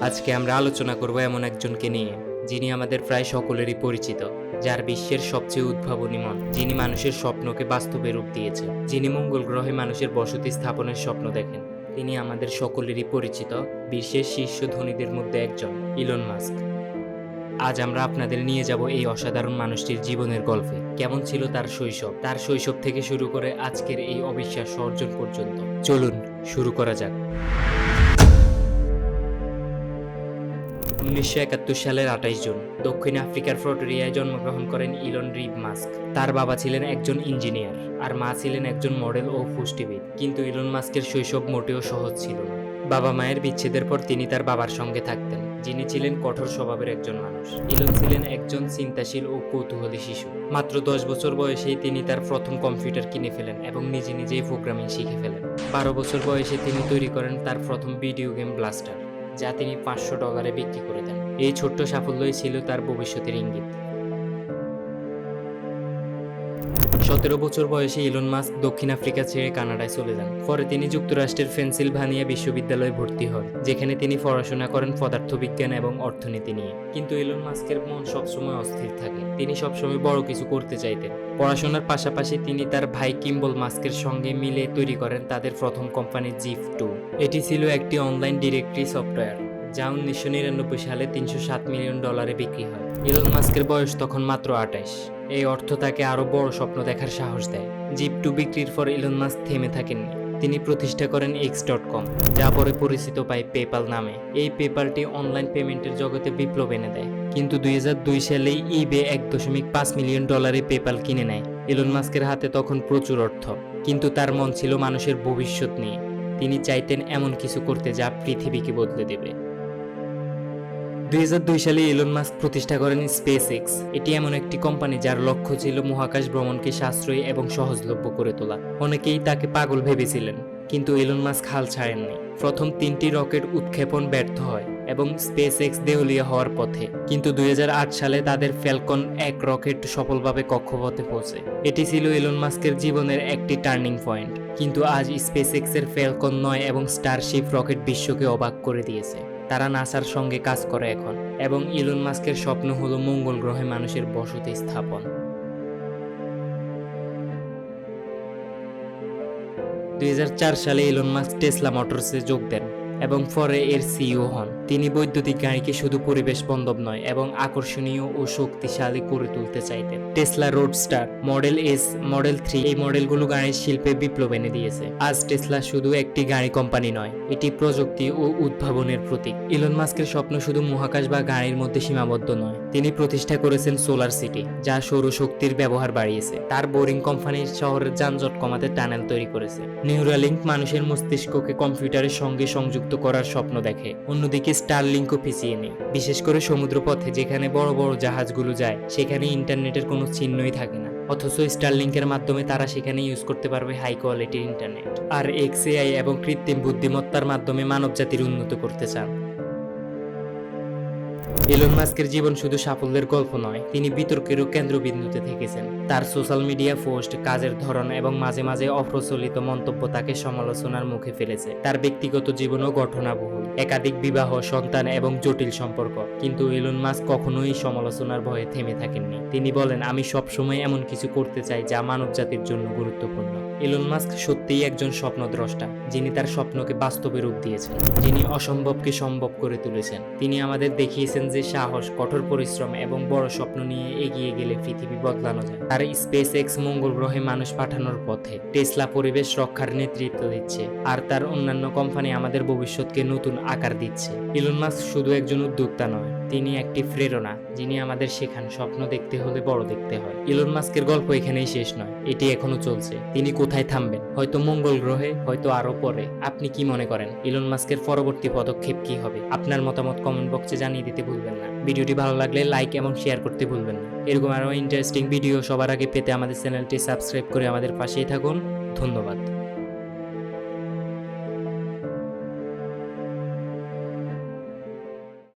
আজকে আমরা আলোচনা করব এমন একজনকে নিয়ে, যিনি আমাদের প্রায় সকলেরই পরিচিত, যার বিশ্বের সবচেয়ে উদ্ভাবনী মন। যিনি মানুষের স্বপ্নকে বাস্তবে রূপ দিয়েছে। যিনি মঙ্গল গ্রহে মানুষের বসতি স্থাপনের স্বপ্ন দেখেন। তিনি আমাদের সকলেরই পরিচিত, বিশ্বের শীর্ষ ধনীদের মধ্যে একজন, ইলন মাস্ক। আজ আমরা আপনাদের নিয়ে যাব এই অসাধারণ মানুষটির জীবনের গল্পে। কেমন ছিল তার শৈশব? তার শৈশব থেকে শুরু করে আজকের এই অবিশ্বাস অর্জন পর্যন্ত। চলুন, শুরু করা যাক। উনিশশো একাত্তর সালের আঠাইশ জুন, দক্ষিণ আফ্রিকার ফ্রটোরিয়ায় জন্মগ্রহণ করেন ইলন রিব মাস্ক। তার বাবা ছিলেন একজন ইঞ্জিনিয়ার আর মা ছিলেন একজন মডেল ও পুষ্টিবিদ। কিন্তু ইলন মাস্কের শৈশব মোটেও সহজ ছিল না। বাবা মায়ের বিচ্ছেদের পর তিনি তার বাবার সঙ্গে থাকতেন, যিনি ছিলেন কঠোর স্বভাবের একজন মানুষ। ইলন ছিলেন একজন চিন্তাশীল ও কৌতূহলী শিশু। মাত্র দশ বছর বয়সেই তিনি তার প্রথম কম্পিউটার কিনে ফেলেন এবং নিজে নিজেই প্রোগ্রামিং শিখে ফেলেন। বারো বছর বয়সে তিনি তৈরি করেন তার প্রথম ভিডিও গেম ব্লাস্টার। যা তিনি পাঁচশো ডলারে বিক্রি করে দেন। এই ছোট্ট সাফল্যই ছিল তার ভবিষ্যতের ইঙ্গিত। সতেরো বছর বয়সে ইলন মাস্ক দক্ষিণ আফ্রিকা ছেড়ে কানাডায় চলে যান। পরে তিনি যুক্তরাষ্ট্রের পেনসিলভানিয়া বিশ্ববিদ্যালয়ে ভর্তি হন, যেখানে তিনি পড়াশোনা করেন পদার্থবিজ্ঞান এবং অর্থনীতি নিয়ে। কিন্তু ইলন মাস্কের মন সবসময় অস্থির থাকে। তিনি সবসময় বড় কিছু করতে চাইতেন। পড়াশোনার পাশাপাশি তিনি তার ভাই কিম্বল মাস্কের সঙ্গে মিলে তৈরি করেন তাদের প্রথম কোম্পানি জিফ টু। এটি ছিল একটি অনলাইন ডিরেক্টরি সফটওয়্যার। যা উনিশশো নিরানব্বই সালে তিনশো সাত মিলিয়ন ডলারে বিক্রি হয়। ইলন মাস্কের বয়স তখন মাত্র আঠাশ। এই অর্থ তাকে আরও বড় স্বপ্ন দেখার সাহস দেয়। জিপ টু বিক্রির পর ইলন মাস্ক থেমে থাকেননি। তিনি প্রতিষ্ঠা করেন এক্স ডট কম যা পরে পরিচিত পায় পেপাল নামে। এই পেপালটি অনলাইন পেমেন্টের জগতে বিপ্লব এনে দেয়। কিন্তু দুই সালেই ইবে এক দশমিক পাঁচ মিলিয়ন ডলারে পেপাল কিনে নেয়। ইলন মাস্কের হাতে তখন প্রচুর অর্থ, কিন্তু তার মন ছিল মানুষের ভবিষ্যৎ নিয়ে। তিনি চাইতেন এমন কিছু করতে যা পৃথিবীকে বদলে দেবে। দুই হাজার দুই সালে ইলন মাস্ক প্রতিষ্ঠা করেন স্পেস এক্স এটি এমন একটি কোম্পানি যার লক্ষ্য ছিল মহাকাশ ভ্রমণকে সাশ্রয়ী এবং সহজলভ্য করে তোলা। অনেকেই তাকে পাগল ভেবেছিলেন, কিন্তু ইলন মাস্ক হাল ছাড়েননি। প্রথম তিনটি রকেট উৎক্ষেপণ ব্যর্থ হয় এবং স্পেস এক্স দেউলিয়া হওয়ার পথে। কিন্তু দুই হাজার আট সালে তাদের ফ্যালকন এক রকেট সফলভাবে কক্ষপথে পৌঁছে। এটি ছিল ইলন মাস্কের জীবনের একটি টার্নিং পয়েন্ট। কিন্তু আজ স্পেস এক্সের ফ্যালকন নয় এবং স্টারশিপ রকেট বিশ্বকে অবাক করে দিয়েছে। তারা নাসার সঙ্গে কাজ করে এখন, এবং ইলন মাস্কের স্বপ্ন হল মঙ্গল গ্রহে মানুষের বসতি স্থাপন। দুই হাজার চার সালে ইলন মাস্ক টেসলা মোটরসে যোগ দেন। এবং পরে এর সিইও হন। তিনি বৈদ্যুতিক গাড়িকে শুধু পরিবেশ বান্ধব নয়, এবং আকর্ষণীয় ও শক্তিশালী করে তুলতে চাইতেন। Tesla Roadster model S, model three এই মডেলগুলো গাড়ির শিল্পে বিপ্লব এনে দিয়েছে। আজ টেসলা শুধু একটি গাড়ি কোম্পানি নয়, এটি প্রযুক্তি ও উদ্ভাবনের প্রতীক। ইলন মাস্কের স্বপ্ন শুধু মহাকাশ বা গাড়ির মধ্যে সীমাবদ্ধ নয়, তিনি প্রতিষ্ঠা করেছেন সোলার সিটি, যা সৌরশক্তির ব্যবহার বাড়িয়েছে। তার বোরিং কোম্পানি শহরের যানজট কমাতে টানেল তৈরি করেছে। নিউরালিঙ্ক মানুষের মস্তিষ্ককে কম্পিউটারের সঙ্গে সংযুক্ত করার স্বপ্ন দেখে। অন্যদিকে স্টারলিংকও পিছিয়ে নেই। বিশেষ করে সমুদ্রপথে যেখানে বড় বড় জাহাজগুলো যায়, সেখানে ইন্টারনেটের কোনো চিহ্নই থাকে না। অথচ স্টারলিংকের মাধ্যমে তারা সেখানে ইউজ করতে পারবে হাই কোয়ালিটির ইন্টারনেট আর এক্সএআই এবং কৃত্রিম বুদ্ধিমত্তার মাধ্যমে মানবজাতির উন্নত করতে চান। এলন মাস্কের জীবন শুধু সাফল্যের গল্প নয়, তিনি বিতর্কেরও কেন্দ্রবিন্দুতে থেকেছেন। তার সোশ্যাল মিডিয়া পোস্ট কাজের ধরন এবং মাঝে মাঝে অপ্রচলিত মন্তব্য তাকে সমালোচনার মুখে ফেলেছে। তার ব্যক্তিগত জীবনও ঘটনাবহুল একাধিক বিবাহ, সন্তান এবং জটিল সম্পর্ক। কিন্তু এলন মাস্ক কখনোই সমালোচনার ভয়ে থেমে থাকেননি। তিনি বলেন, আমি সবসময় এমন কিছু করতে চাই যা মানব জাতির জন্য গুরুত্বপূর্ণ। এলন মাস্ক সত্যিই একজন স্বপ্নদ্রষ্টা, যিনি তার স্বপ্নকে বাস্তবে রূপ দিয়েছেন, যিনি অসম্ভবকে সম্ভব করে তুলেছেন। তিনি আমাদের দেখিয়েছেন যে সাহস, কঠোর পরিশ্রম এবং বড় স্বপ্ন নিয়ে এগিয়ে গেলে পৃথিবী বদলানো যায়। তার স্পেস এক্স মঙ্গল গ্রহে মানুষ পাঠানোর পথে টেসলা পরিবেশ রক্ষার নেতৃত্ব দিচ্ছে আর তার অন্যান্য কোম্পানি আমাদের ভবিষ্যৎকে নতুন আকার দিচ্ছে। ইলন মাস্ক শুধু একজন উদ্যোক্তা নয়, তিনি একটি প্রেরণা। যিনি আমাদের শেখান স্বপ্ন দেখতে হলে বড় দেখতে হয়। ইলন মাস্কের গল্প এখানেই শেষ নয়, এটি এখনও চলছে। তিনি কোথায় থামবেন? হয়তো মঙ্গল গ্রহে, হয়তো আরও পরে। আপনি কি মনে করেন, ইলন মাস্কের পরবর্তী পদক্ষেপ কি হবে? আপনার মতামত কমেন্ট বক্সে জানিয়ে দিতে ভুলবেন না। ভিডিওটি ভালো লাগলে লাইক এবং শেয়ার করতে ভুলবেন না। এরকম আরও ইন্টারেস্টিং ভিডিও সবার আগে পেতে আমাদের চ্যানেলটি সাবস্ক্রাইব করে আমাদের পাশেই থাকুন। ধন্যবাদ।